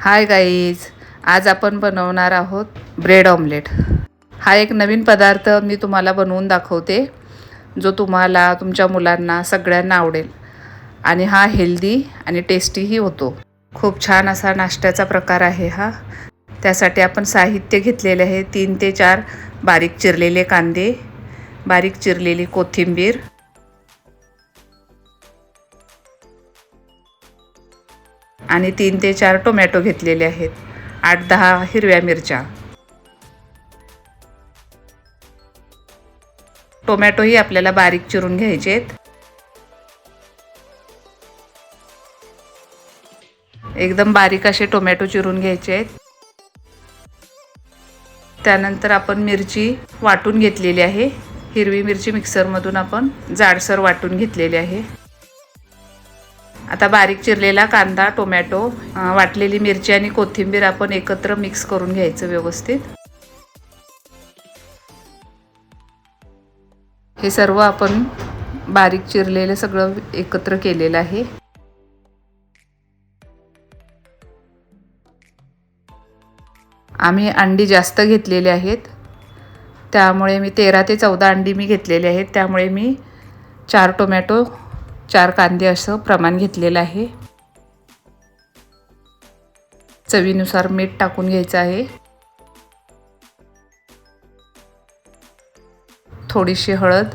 Hi guys आज आपण बनवणार आहोत ब्रेड ऑमलेट हा एक नवीन पदार्थ मी तुम्हाला बनवून दाखवते जो तुम्हाला तुमच्या मुलांना सगळ्यांना आवडेल. आणि हा हेल्दी आणि टेस्टीही होतो. खूप छान असा नाश्त्याचा प्रकार आहे हा. त्यासाठी आपण साहित्य घेतलेले आहे तीन ते चार बारीक चिरलेले कांदे बारीक चिरलेली कोथिंबीर आणि तीन ते चार टोमॅटो घेतलेले आहेत. आठ दहा हिरव्या मिरच्या. टोमॅटोही आपल्याला बारीक चिरून घ्यायचे आहेत एकदम बारीक असे टोमॅटो चिरून घ्यायचे आहेत त्यानंतर आपण मिरची वाटून घेतलेली आहे. हिरवी मिरची मिक्सरमधून आपण जाडसर वाटून घेतलेली आहे. आता बारीक चिरलेला कांदा टोमॅटो वाटलेली मिरची आणि कोथिंबीर आपण एकत्र मिक्स करून घ्यायचं व्यवस्थित. हे सर्व आपण बारीक चिरलेलं सगळं एकत्र केलेलं आहे. आम्ही अंडी जास्त घेतलेले आहेत. त्यामुळे मी तेरा ते चौदा अंडी मी घेतलेले आहेत. त्यामुळे मी चार टोमॅटो चार कांदे असं प्रमाण घेतलेलं आहे. चवीनुसार मीठ टाकून घ्यायचं आहे. थोडीशी हळद.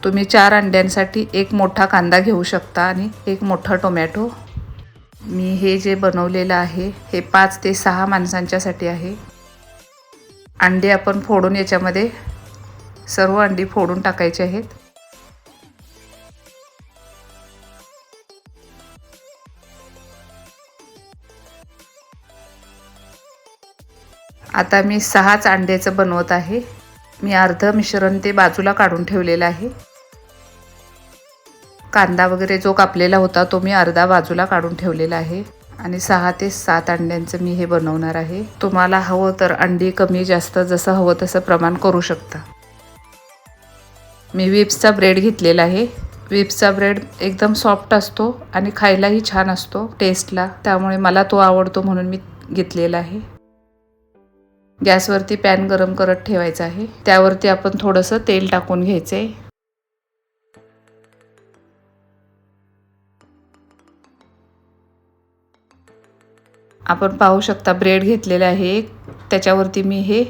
तुम्ही चार अंड्यांसाठी एक मोठा कांदा घेऊ शकता आणि एक मोठा टोमॅटो. मी हे जे बनवलेलं आहे हे पाच ते सहा माणसांच्यासाठी आहे. अंडे आपण फोडून याच्यामध्ये सर्व अंडी फोडून टाकायचे आहेत. आता मी सहाच अंड्याचं बनवत आहे. मी अर्ध मिश्रण ते बाजूला काढून ठेवलेलं आहे. कांदा वगैरे जो कापलेला होता तो मी अर्धा बाजूला काढून ठेवलेला आहे. आणि सहा ते सात अंड्यांचं मी हे बनवणार आहे. तुम्हाला हवं तर अंडी कमी जास्त जसं हवं तसं प्रमाण करू शकता. मी विप्सचा ब्रेड घेतलेला आहे. विप्सचा ब्रेड एकदम सॉफ्ट असतो आणि खायलाही छान असतो टेस्टला. त्यामुळे मला तो आवडतो म्हणून मी घेतलेला आहे. गॅसवरती पॅन गरम करत ठेवायचा आहे. त्यावरती आपण थोडंसं तेल टाकून घ्यायचं आहे आपण पाहू शकता ब्रेड घेतलेलं आहे. त्याच्यावरती मी हे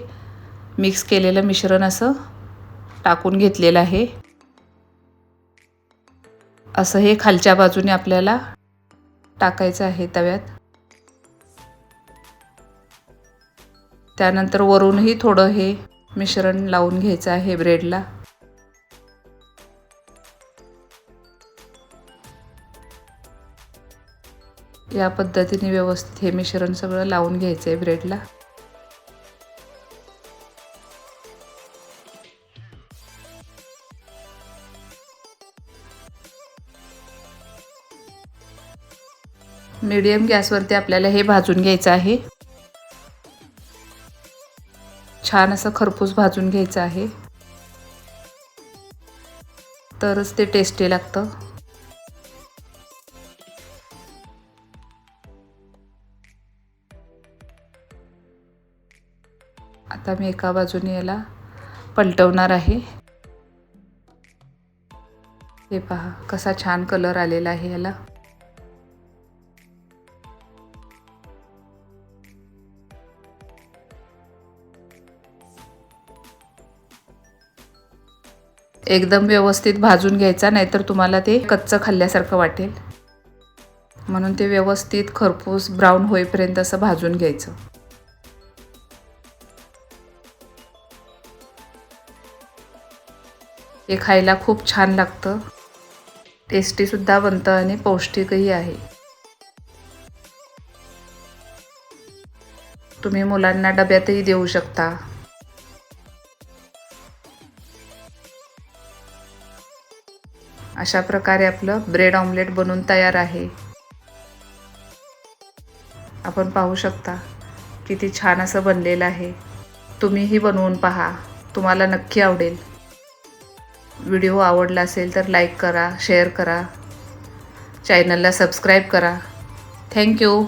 मिक्स केलेलं मिश्रण असं टाकून घेतलेलं आहे. असं हे खालच्या बाजूने आपल्याला टाकायचं आहे तव्यात. त्यानंतर वरूनही थोडं हे मिश्रण लावून घ्यायचं आहे ब्रेडला. या पद्धतीने व्यवस्थित हे मिश्रण सगळं लावून घ्यायचं आहे ब्रेडला. मीडियम गॅसवरती आपल्याला हे भाजून घ्यायचं आहे. छान असं खरपूस भाजून घ्यायचं आहे. तरच ते टेस्टी लागतं. आता मी एका बाजूने याला पलटवणार आहे. हे पहा कसा छान कलर आलेला आहे याला. एकदम व्यवस्थित भाजून घ्यायचा नाहीतर तुम्हाला ते कच्चं खाल्ल्यासारखं वाटेल. म्हणून ते व्यवस्थित खरपूस ब्राऊन होईपर्यंत असं भाजून घ्यायचं. हे खायला खूप छान लागतं. टेस्टीसुद्धा बनतं आणि पौष्टिकही आहे. तुम्ही मुलांना डब्यातही देऊ शकता. अशा प्रकारे आपलं ब्रेड ऑमलेट बनून तयार आहे. आपण पाहू शकता किती छान असं बनलेलं आहे. तुम्हीही बनवून पहा. तुम्हाला नक्की आवडेल. व्हिडिओ आवडला असेल तर लाईक करा शेअर करा. चॅनलला सबस्क्राईब करा. थँक्यू